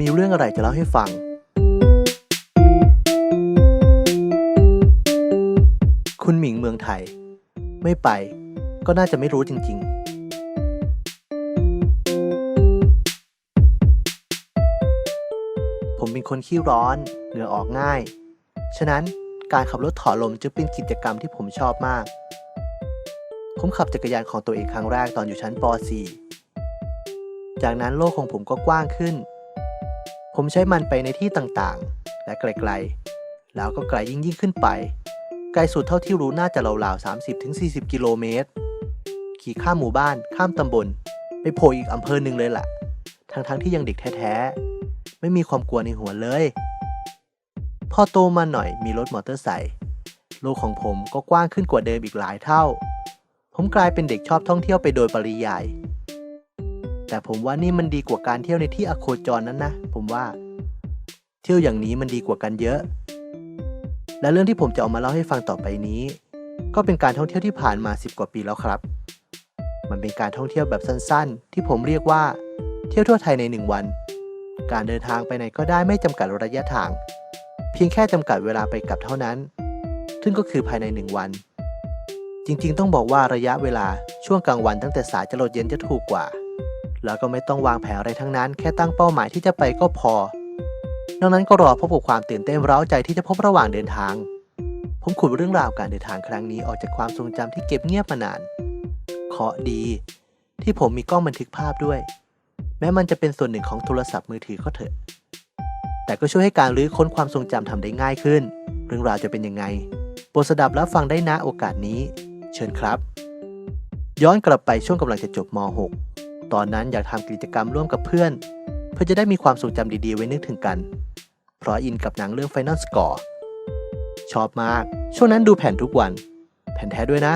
มีเรื่องอะไรจะเล่าให้ฟัง คุณหมิงเมืองไทย ไม่ไป ก็น่าจะไม่รู้จริง ๆ ผมเป็นคนขี้ร้อน เหงื่อออกง่าย ฉะนั้นการขับรถถอลมจึงเป็นกิจกรรมที่ผมชอบมาก ผมขับจักรยานของตัวเองครั้งแรกตอนอยู่ชั้นป .4 จากนั้นโลกของผมก็กว้างขึ้น ผมใช้มันไปในที่ต่างๆ และไกลๆ แล้วก็ไกลยิ่งยิ่งขึ้นไป ไกลสุดเท่าที่รู้น่าจะราวๆ 30-40 กิโลเมตร ขี่ข้ามหมู่บ้าน ข้ามตำบล ไปโผล่อีกอำเภอหนึ่งเลยล่ะ ทั้งๆที่ยังเด็กแท้ๆ ไม่มีความกลัวในหัวเลย พอโตมาหน่อยมีรถมอเตอร์ไซค์ โลกของผมก็กว้างขึ้นกว่าเดิมอีกหลายเท่า ผมกลายเป็นเด็กชอบท่องเที่ยวไปโดยปริยาย แต่ผมว่านี่มันดีกว่าการเที่ยวในที่อโคจรนั้นนะ ผมว่า เที่ยวอย่างนี้มันดีกว่ากันเยอะ และเรื่องที่ผมจะเอามาเล่าให้ฟังต่อไปนี้ ก็เป็นการท่องเที่ยวที่ผ่านมา 10 กว่าปีแล้วครับ มันเป็นการท่องเที่ยวแบบสั้นๆ ที่ผมเรียกว่า เที่ยวทั่วไทยในหนึ่งวัน การเดินทางไปไหนก็ได้ไม่จำกัดระยะทาง เพียงแค่จำกัดเวลาไปกลับเท่านั้น ซึ่งก็คือภายในหนึ่งวัน จริงๆ ต้องบอกว่าระยะเวลาช่วงกลางวันตั้งแต่สายจรดเย็นจะถูกกว่า แล้วก็ไม่ต้องวางแผนอะไรทั้งนั้น แค่ตั้งเป้าหมายที่จะไปก็พอนอกนั้นก็รอพบกับความตื่นเต้นเร้าใจที่จะพบระหว่างเดินทาง ผมขุดเรื่องราวการเดินทางครั้งนี้ออกจากความทรงจำที่เก็บเงียบมานานเคาะดี ที่ผมมีกล้องบันทึกภาพด้วย แม้มันจะเป็นส่วนหนึ่งของโทรศัพท์มือถือก็เถอะ แต่ก็ช่วยให้การรื้อค้นความทรงจำทำได้ง่ายขึ้น เรื่องราวจะเป็นยังไงโปรดสดับรับฟังได้นะโอกาสนี้ เชิญครับ ย้อนกลับไปช่วงกำลังจะจบม .6 ตอนนั้นอยากทำกิจกรรมร่วมกับเพื่อน เพื่อจะได้มีความทรงจำดีๆไว้นึกถึงกัน เพราะอินกับหนังเรื่อง Final Score ชอบมาก ช่วงนั้นดูแผ่นทุกวัน แผ่นแท้ด้วยนะ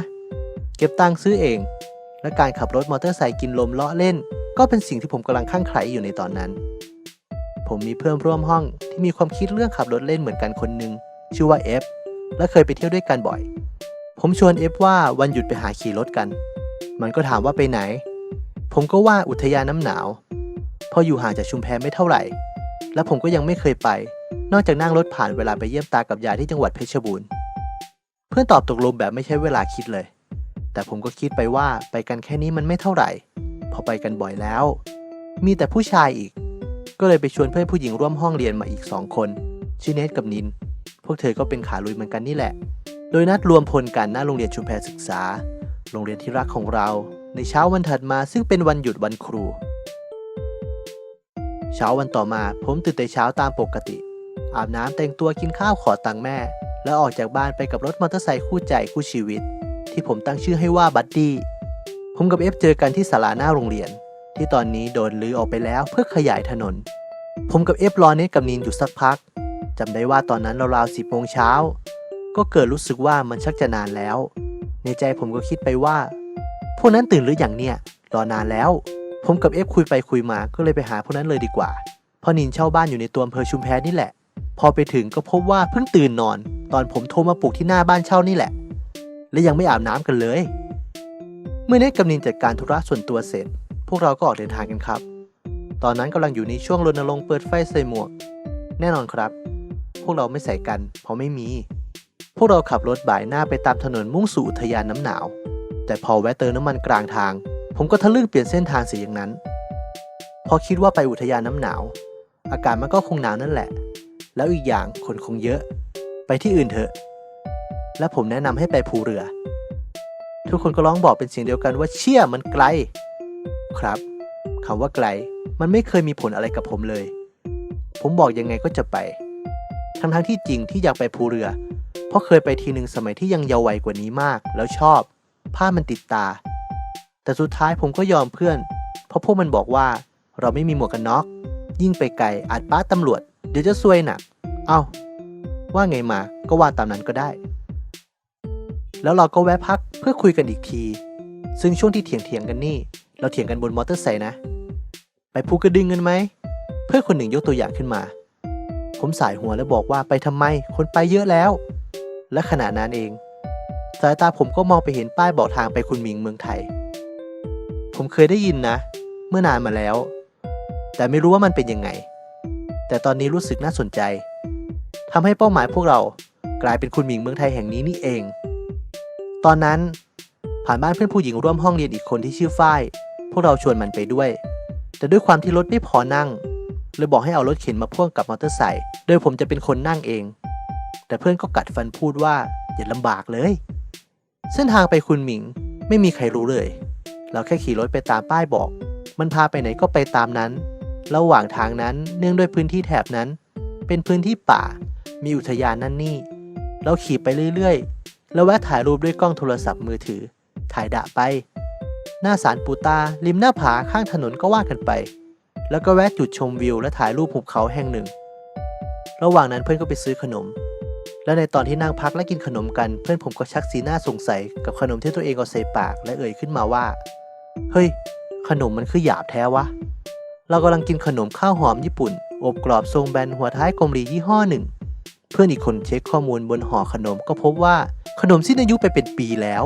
เก็บตังค์ซื้อเอง และการขับรถมอเตอร์ไซค์กินลมเลาะเล่น ก็เป็นสิ่งที่ผมกำลังข้างใครอยู่ในตอนนั้น ผมมีเพื่อนร่วมห้องที่มีความคิดเรื่องขับรถเล่นเหมือนกันคนหนึ่งชื่อว่าเอฟและเคยไปเที่ยวด้วยกันบ่อย ผมชวนเอฟว่าวันหยุดไปหาขี่รถกัน มันก็ถามว่าไปไหน ผมก็ว่าอุทยานน้ำหนาว พออยู่ห่างจากชุมแพไม่เท่าไหร่ และผมก็ยังไม่เคยไป นอกจากนั่งรถผ่านเวลาไปเยี่ยมตากับยายที่จังหวัดเพชรบูรณ์ เพื่อนตอบตกลงแบบไม่ใช้เวลาคิดเลย แต่ผมก็คิดไปว่าไปกันแค่นี้มันไม่เท่าไหร่ พอไปกันบ่อยแล้ว มีแต่ผู้ชายอีก ก็เลยไปชวนเพื่อนผู้หญิงร่วมห้องเรียนมาอีกสองคนชื่อเนทกับนิน พวกเธอก็เป็นขาลุยเหมือนกันนี่แหละ โดยนัดรวมพลกันหน้าโรงเรียนชุมแพศึกษา โรงเรียนที่รักของเรา ในเช้าวันถัดมาซึ่งเป็นวันหยุดวันครู เช้าวันต่อมาผมตื่นแต่เช้าตามปกติ อาบน้ำแต่งตัวกินข้าวขอตังค์แม่ แล้วออกจากบ้านไปกับรถมอเตอร์ไซค์คู่ใจคู่ชีวิต ที่ผมตั้งชื่อให้ว่าบัดดี้ผมกับเอฟเจอกันที่ศาลาหน้าโรงเรียน ที่ตอนนี้โดนลื้อออกไปแล้วเพื่อขยายถนน ผมกับเอฟรอเนตกับนินอยู่สักพักจำได้ว่าตอนนั้นราวๆสิบโมงเช้าก็เกิดรู้สึกว่ามันชักจะนานแล้ว ในใจผมก็คิดไปว่า วกนั้นตื่นหรืออย่างเนี่ย รอนานแล้ว ผมกับเอฟคุยไปคุยมาก็เลยไปหาพวกนั้นเลยดีกว่าพราะนินเช่าบ้านอยู่ในตัวอำเภอชุมแพนี่แหละ พอไปถึงก็พบว่าเพิ่งตื่นนอน ตอนผมโทรมาปลุกที่หน้าบ้านเช่านี่แหละ และยังไม่อาบน้ำกันเลย เมื่อเนตกับนินจัดการธุระส่วนตัวเสร็จ พวกเราก็ออกเดินทางกันครับ ตอนนั้นกำลังอยู่ในช่วงรณรงค์เปิดไฟใส่หมวก แน่นอนครับ พวกเราไม่ใส่กัน เพราะไม่มี พวกเราขับรถบ่ายหน้าไปตามถนนมุ่งสู่อุทยานน้ำหนาว แต่พอแวะเติมน้ำมันกลางทาง ผมก็ทะลึ่งเปลี่ยนเส้นทางเสียอย่างนั้น พอคิดว่าไปอุทยานน้ำหนาว อากาศมันก็คงหนาวนั่นแหละ แล้วอีกอย่างคนคงเยอะ ไปที่อื่นเถอะ และผมแนะนำให้ไปภูเรือ ทุกคนก็ร้องบอกเป็นเสียงเดียวกันว่าเชี่ยมันไกล ครับคำว่าไกลมันไม่เคยมีผลอะไรกับผมเลย ผมบอกยังไงก็จะไป ทั้งทั้งที่จริงที่อยากไปภูเรือ เพราะเคยไปทีหนึ่งสมัยที่ยังเยาว์วัยกว่านี้มาก แล้วชอบ ภาพมันติดตา แต่สุดท้ายผมก็ยอมเพื่อน เพราะพวกมันบอกว่าเราไม่มีหมวกกันน็อก ยิ่งไปไกลอาจป้าตำรวจ เดี๋ยวจะซวยหนัก เอ้า ว่าไงมาก็ว่าตามนั้นก็ได้ แล้วเราก็แวะพักเพื่อคุยกันอีกที ซึ่งช่วงที่เถียงเถียงๆกันนี่ เราเถียงกันบนมอเตอร์ไซค์นะ ไปภูกระดึงกันไหม เพื่อนคนหนึ่งยกตัวอย่างขึ้นมา ผมสายหัวแล้วบอกว่าไปทำไม คนไปเยอะแล้ว และขณะนั้นเองายตาผมก็มองไปเห็นป้ายบอกทางไปคุณหมิงเมืองไทย ผมเคยได้ยินนะ เมื่อนานมาแล้ว แต่ไม่รู้ว่ามันเป็นยังไง แต่ตอนนี้รู้สึกน่าสนใจทำให้เป้าหมายพวกเรากลายเป็นคุณหมิงเมืองไทยแห่งนี้นี่เอง ตอนนั้นผ่านบ้านเพื่อนผู้หญิงร่วมห้องเรียนอีกคนที่ชื่อฝ้าย พวกเราชวนมันไปด้วย แต่ด้วยความที่รถไม่พอนั่งเลยบอกให้เอารถเข็นมาพ่วงกับมอเตอร์ไซค์ โดยผมจะเป็นคนนั่งเอง แต่เพื่อนก็กัดฟันพูดว่าอย่าลำบากเลย เส้นทางไปคุณหมิงไม่มีใครรู้เลย เราแค่ขี่รถไปตามป้ายบอก มันพาไปไหนก็ไปตามนั้น ระหว่างทางนั้นเนื่องด้วยพื้นที่แถบนั้น เป็นพื้นที่ป่า มีอุทยานนั่นนี่ เราขี่ไปเรื่อยๆ แล้วแวะถ่ายรูปด้วยกล้องโทรศัพท์มือถือ ถ่ายดะไป หน้าสารปูตา ริมหน้าผาข้างถนนก็ว่ากันไป แล้วก็แวะจุดชมวิวและถ่ายรูปหุบเขาแห่งหนึ่ง ระหว่างนั้นเพื่อนก็ไปซื้อขนม และในตอนที่นั่งพักและกินขนมกันเพื่อนผมก็ชักสีหน้าสงสัยกับขนมที่ตัวเองเอาใส่ปากและเอ่ยขึ้นมาว่า เฮ้ย ขนมมันคือหยาบแท้วะ เรากำลังกินขนมข้าวหอมญี่ปุ่น อบกรอบทรงแบนหัวท้ายกลมหรียี่ห้อหนึ่ง เพื่อนอีกคนเช็คข้อมูลบนห่อขนมก็พบว่าขนมสิ้นอายุไปเป็นปีแล้ว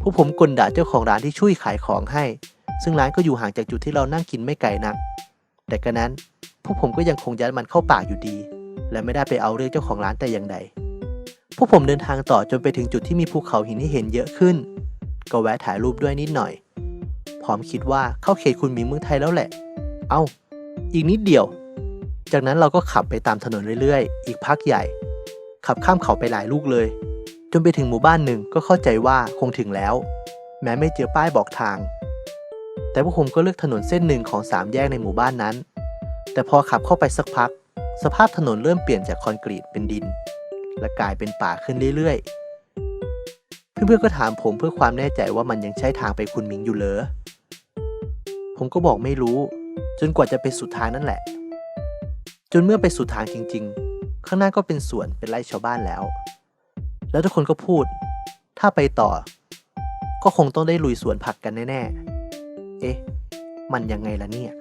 พวกผมกลด่าเจ้าของร้านที่ช่วยขายของให้ ซึ่งร้านก็อยู่ห่างจากจุดที่เรานั่งกินไม่ไกลนัก แต่กระนั้นพวกผมก็ยังคงยัดมันเข้าปากอยู่ดี และไม่ได้ไปเอาเรื่องเจ้าของร้านแต่อย่างใด พวกผมเดินทางต่อจนไปถึงจุดที่มีภูเขาหินให้เห็นเยอะขึ้น ก็แวะถ่ายรูปด้วยนิดหน่อย พร้อมคิดว่าเข้าเขตคุณหมิงเมืองไทยแล้วแหละ เอ้า อีกนิดเดียว จากนั้นเราก็ขับไปตามถนนเรื่อยๆ อีกพักใหญ่ ขับข้ามเขาไปหลายลูกเลย จนไปถึงหมู่บ้านหนึ่งก็เข้าใจว่าคงถึงแล้ว แม้ไม่เจอป้ายบอกทาง แต่พวกผมก็เลือกถนนเส้นหนึ่งของสามแยกในหมู่บ้านนั้น แต่พอขับเข้าไปสักพัก สภาพถนนเริ่มเปลี่ยนจากคอนกรีตเป็นดิน และกลายเป็นป่าขึ้นเรื่อยๆ เพื่อนๆก็ถามผมเพื่อความแน่ใจว่ามันยังใช่ทางไปคุณหมิงอยู่เหรอ ผมก็บอกไม่รู้ จนกว่าจะไปสุดทางนั่นแหละ จนเมื่อไปสุดทางจริง ๆ ข้างหน้าก็เป็นสวนเป็นไร่ชาวบ้านแล้ว แล้วทุกคนก็พูด ถ้าไปต่อ ก็คงต้องได้ลุยสวนผักกันแน่ๆ เอ๊ะ มันยังไงล่ะเนี่ย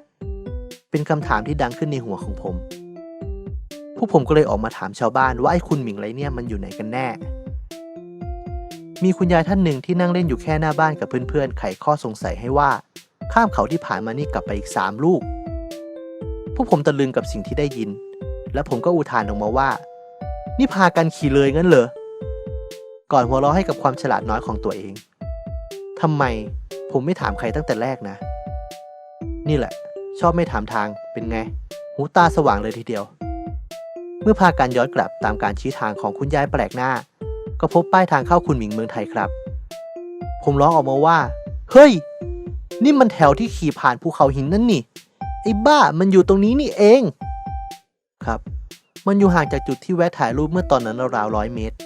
เป็นคำถามที่ดังขึ้นในหัวของผม พวกผมก็เลยออกมาถามชาวบ้านว่าไอ้คุณหมิงไรเนี่ยมันอยู่ไหนกันแน่ มีคุณยายท่านหนึ่งที่นั่งเล่นอยู่แค่หน้าบ้านกับเพื่อนๆ ไขข้อสงสัยให้ว่า ข้ามเขาที่ผ่านมานี่กลับไปอีกสามลูก พวกผมตะลึงกับสิ่งที่ได้ยิน และผมก็อุทานออกมาว่า นี่พากันขี่เลยงั้นเหรอ ก่อนหัวเราะให้กับความฉลาดน้อยของตัวเองทำไมผมไม่ถามใครตั้งแต่แรกนะ นี่แหละ ชอบไม่ถามทางเป็นไง หูตาสว่างเลยทีเดียว เมื่อพากันย้อนกลับตามการชี้ทางของคุณยายแปลกหน้า ก็พบป้ายทางเข้าคุณหมิงเมืองไทยครับ ผมร้องออกมาว่า เฮ้ย นี่มันแถวที่ขี่ผ่านภูเขาหินนั่นนี่ ไอ้บ้ามันอยู่ตรงนี้นี่เอง ครับ มันอยู่ห่างจากจุดที่แวะถ่ายรูปเมื่อตอนนั้นราวๆร้อยเมตร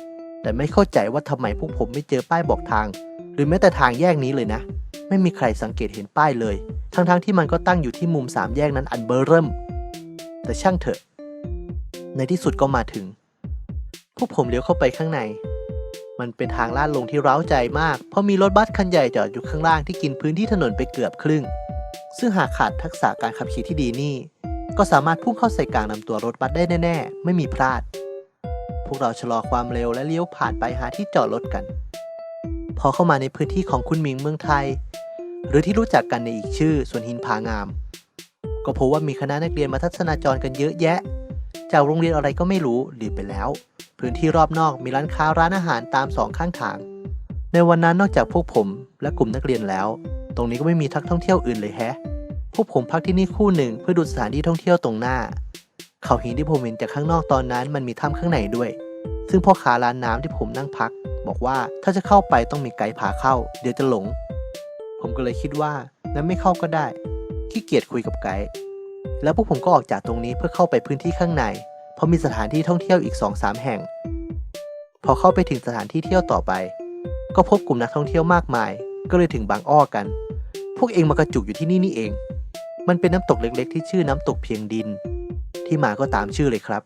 แต่ไม่เข้าใจว่าทำไมพวกผมไม่เจอป้ายบอกทาง หรือแม้แต่ทางแยกนี้เลยนะ ไม่มีใครสังเกตเห็นป้ายเลย ทั้งๆที่มันก็ตั้งอยู่ที่มุมสามแยกนั้นอันเบอร์เริ่ม แต่ช่างเถอะ ในที่สุดก็มาถึง พวกผมเลี้ยวเข้าไปข้างใน มันเป็นทางลาดลงที่ร้าใจมาก เพราะมีรถบัสคันใหญ่จอดอยู่ข้างล่างที่กินพื้นที่ถนนไปเกือบครึ่ง ซึ่งหากขาดทักษะการขับขี่ที่ดีนี่ ก็สามารถพุ่งเข้าใส่กลางลำตัวรถบัสได้แน่ ๆ ไม่มีพลาด พวกเราชะลอความเร็วและเลี้ยวผ่านไปหาที่จอดรถกัน พอเข้ามาในพื้นที่ของคุณหมิงเมืองไทย หรือที่รู้จักกันในอีกชื่อสวนหินผางาม ก็พบว่ามีคณะนักเรียนมาทัศนาจรกันเยอะแยะ จากโรงเรียนอะไรก็ไม่รู้หลีไปแล้ว พื้นที่รอบนอกมีร้านค้าร้านอาหารตามสองข้างทาง ในวันนั้นนอกจากพวกผมและกลุ่มนักเรียนแล้ว ตรงนี้ก็ไม่มีทักท่องเที่ยวอื่นเลยแฮะ พวกผมพักที่นี่คู่หนึ่งเพื่อดูสถานที่ท่องเที่ยวตรงหน้า เขาหินที่ผมเห็นจากข้างนอกตอนนั้นมันมีถ้ำข้างในด้วย ซึ่งพ่อค้าร้านน้ำที่ผมนั่งพัก บอกว่าถ้าจะเข้าไปต้องมีไกด์พาเข้า เดี๋ยวจะหลง ผมก็เลยคิดว่างั้นไม่เข้าก็ได้ขี้เกียจคุยกับไกด์ แล้วพวกผมก็ออกจากตรงนี้เพื่อเข้าไปพื้นที่ข้างใน เพราะมีสถานที่ท่องเที่ยวอีก2อสาแห่ง พอเข้าไปถึงสถานที่เที่ยวต่อไป ก็พบกลุ่มนักท่องเที่ยวมากมาย ก็เลยถึงบางอ้อกัน พวกเองมากระจุกอยู่ที่นี่นี่เอง มันเป็นน้ำตกเล็กๆ ที่ชื่อน้ำตกเพียงดิน ที่มาก็ตามชื่อเลยครับ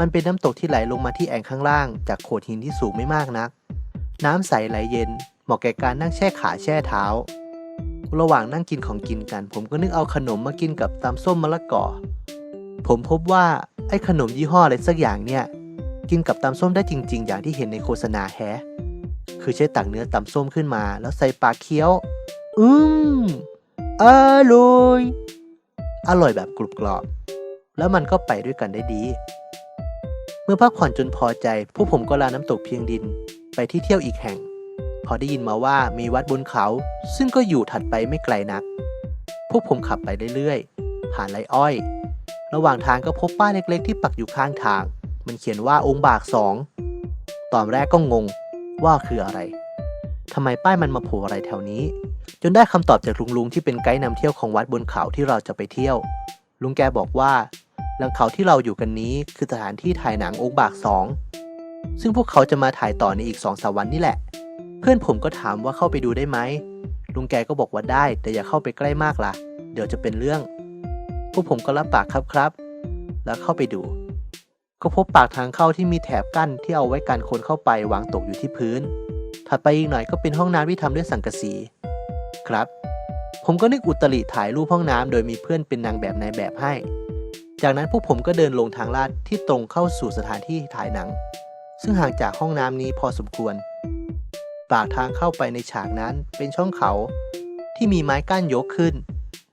มันเป็นน้ำตกที่ไหลลงมาที่แอ่งข้างล่าง จากโขดหินที่สูงไม่มากนัก น้ำใสไหลเย็น เหมาะแก่การนั่งแช่ขาแช่เท้า ระหว่างนั่งกินของกินกัน ผมก็นึกเอาขนมมากินกับตำส้มมะละกอ ผมพบว่าไอ้ขนมยี่ห้ออะไรสักอย่างเนี่ย กินกับตำส้มได้จริง ๆ อย่างที่เห็นในโฆษณาแฮะคือใช้ตักเนื้อตำส้มขึ้นมา แล้วใส่ปลาเคี้ยว อืมอร่อยอร่อยแบบกรุบกรอบ แล้วมันก็ไปด้วยกันได้ดี เมื่อพักผ่อนจนพอใจพวกผมก็ลาน้ำตกเพียงดินไปที่เที่ยวอีกแห่ง พอได้ยินมาว่ามีวัดบนเขา ซึ่งก็อยู่ถัดไปไม่ไกลนัก พวกผมขับไปเรื่อยๆ ผ่านไรอ้อย ระหว่างทางก็พบป้ายเล็กๆ ที่ปักอยู่ข้างทาง มันเขียนว่าองค์บากสอง ตอนแรกก็งงว่าคืออะไรทำไมป้ายมันมาโผล่อะไรแถวนี้ จนได้คำตอบจากลุงลุงที่เป็นไกด์นำเที่ยวของวัดบนเขาที่เราจะไปเที่ยว ลุงแกบอกว่าหลังเขาที่เราอยู่กันนี้คือสถานที่ถ่ายหนังองค์บากสองซึ่งพวกเขาจะมาถ่ายต่อในอีกสองสามวันนี่แหละ พื่อนผมก็ถามว่าเข้าไปดูได้ไหมลุงแกก็บอกว่าได้แต่อย่าเข้าไปใกล้มากล่ะ เดี๋ยวจะเป็นเรื่อง พวกผมก็รับปากครับครับ แล้วเข้าไปดู ก็พบปากทางเข้าที่มีแถบกั้นที่เอาไว้กันคนเข้าไปวางตกอยู่ที่พื้น ถัดไปอีกหน่อยก็เป็นห้องน้ำที่ทำด้วยสังกะสี ครับ ผมก็นึกอุตริถ่ายรูปห้องน้ำโดยมีเพื่อนเป็นนางแบบในแบบให้ จากนั้นพวกผมก็เดินลงทางลาดที่ตรงเข้าสู่สถานที่ถ่ายหนัง ซึ่งห่างจากห้องน้ำนี้พอสมควรากทางเข้าไปในฉากนั้นเป็นช่องเขา ที่มีไม้กั้นยกขึ้น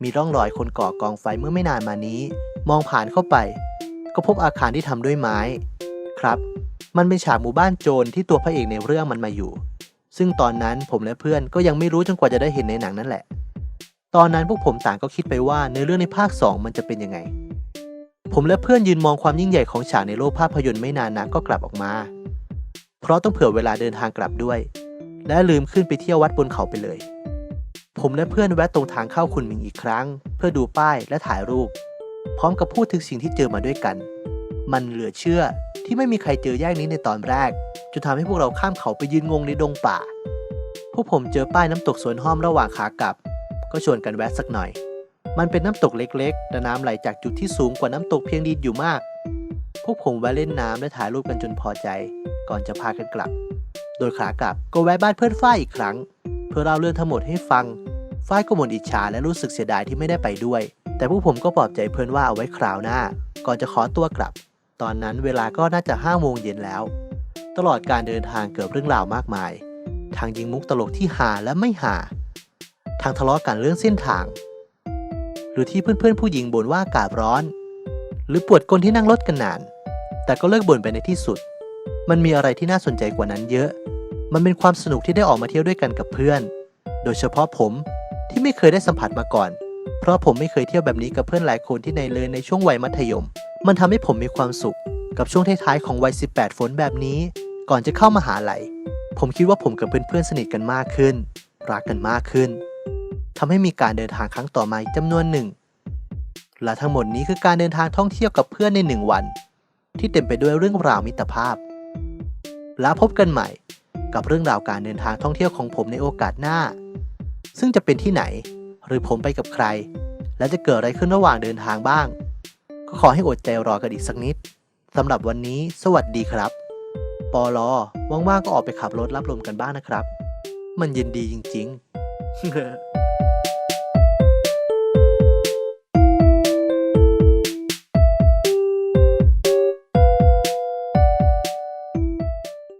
มีร่องรอยคนก่อกองไฟเมื่อไม่นานมานี้ มองผ่านเข้าไป ก็พบอาคารที่ทำด้วยไม้ ครับ มันเป็นฉากหมู่บ้านโจรที่ตัวพระเอกในเรื่องมันมาอยู่ ซึ่งตอนนั้นผมและเพื่อนก็ยังไม่รู้จนกว่าจะได้เห็นในหนังนั่นแหละ ตอนนั้นพวกผมต่างก็คิดไปว่าในเรื่องในภาค 2 มันจะเป็นยังไง ผมและเพื่อนยืนมองความยิ่งใหญ่ของฉากในโลกภาพยนตร์ไม่นานนักก็กลับออกมา เพราะต้องเผื่อเวลาเดินทางกลับด้วย และลืมขึ้นไปเที่ยววัดบนเขาไปเลย ผมและเพื่อนแวะตรงทางเข้าคุณมิงอีกครั้ง เพื่อดูป้ายและถ่ายรูป พร้อมกับพูดถึงสิ่งที่เจอมาด้วยกัน มันเหลือเชื่อที่ไม่มีใครเจอแยกนี้ในตอนแรกจนทำให้พวกเราข้ามเขาไปยืนงงในดงป่า พวกผมเจอป้ายน้ำตกสวนห้อมระหว่างขากลับ ก็ชวนกันแวะสักหน่อย มันเป็นน้ำตกเล็กๆแต่น้ำไหลจากจุดที่สูงกว่าน้ำตกเพียงดินอยู่มาก พวกผมแวะเล่นน้ำและถ่ายรูปกันจนพอใจ ก่อนจะพากันกลับ โดยขากลับก็แวะบ้านเพื่อนฝ้ายอีกครั้ง เพื่อเล่าเรื่องทั้งหมดให้ฟัง ฝ้ายก็หมดอิจฉาและรู้สึกเสียดายที่ไม่ได้ไปด้วย แต่พวกผมก็ปลอบใจเพื่อนว่าเอาไว้คราวหน้า ก่อนจะขอตัวกลับ ตอนนั้นเวลาก็น่าจะห้าโมงเย็นแล้ว ตลอดการเดินทางเกิดเรื่องราวมากมาย ทางยิงมุกตลกที่หาและไม่หา ทางทะเลาะกันเรื่องเส้นทาง หรือที่เพื่อนๆผู้หญิงบ่นว่าอากาศร้อน หรือปวดก้นที่นั่งรถกันนาน แต่ก็เลิกบ่นไปในที่สุดมันมีอะไรที่น่าสนใจกว่านั้นเยอะ มันเป็นความสนุกที่ได้ออกมาเที่ยวด้วยกันกับเพื่อน โดยเฉพาะผมที่ไม่เคยได้สัมผัสมาก่อน เพราะผมไม่เคยเที่ยวแบบนี้กับเพื่อนหลายคนที่ในเลยในช่วงวัยมัธยม มันทำให้ผมมีความสุข กับช่วงท้ายๆของวัย 18 ฝนแบบนี้ ก่อนจะเข้ามาหาลัย ผมคิดว่าผมกับเพื่อนๆสนิทกันมากขึ้น รักกันมากขึ้นทำให้มีการเดินทางครั้งต่อมาอีกจำนวนหนึ่ง และทั้งหมดนี้คือการเดินทางท่องเที่ยวกับเพื่อนในหนึ่งวัน ที่เต็มไปด้วยเรื่องราวมิตรภาพ แล้วพบกันใหม่ กับเรื่องราวการเดินทางท่องเที่ยวของผมในโอกาสหน้า ซึ่งจะเป็นที่ไหน หรือผมไปกับใคร และจะเกิดอะไรขึ้นระหว่างเดินทางบ้าง ก็ขอให้อดใจรอกันอีกสักนิดสำหรับวันนี้ สวัสดีครับ ปอลอว่างๆก็ออกไปขับรถรับลมกันบ้างนะครับ มันเย็นดีจริง ๆ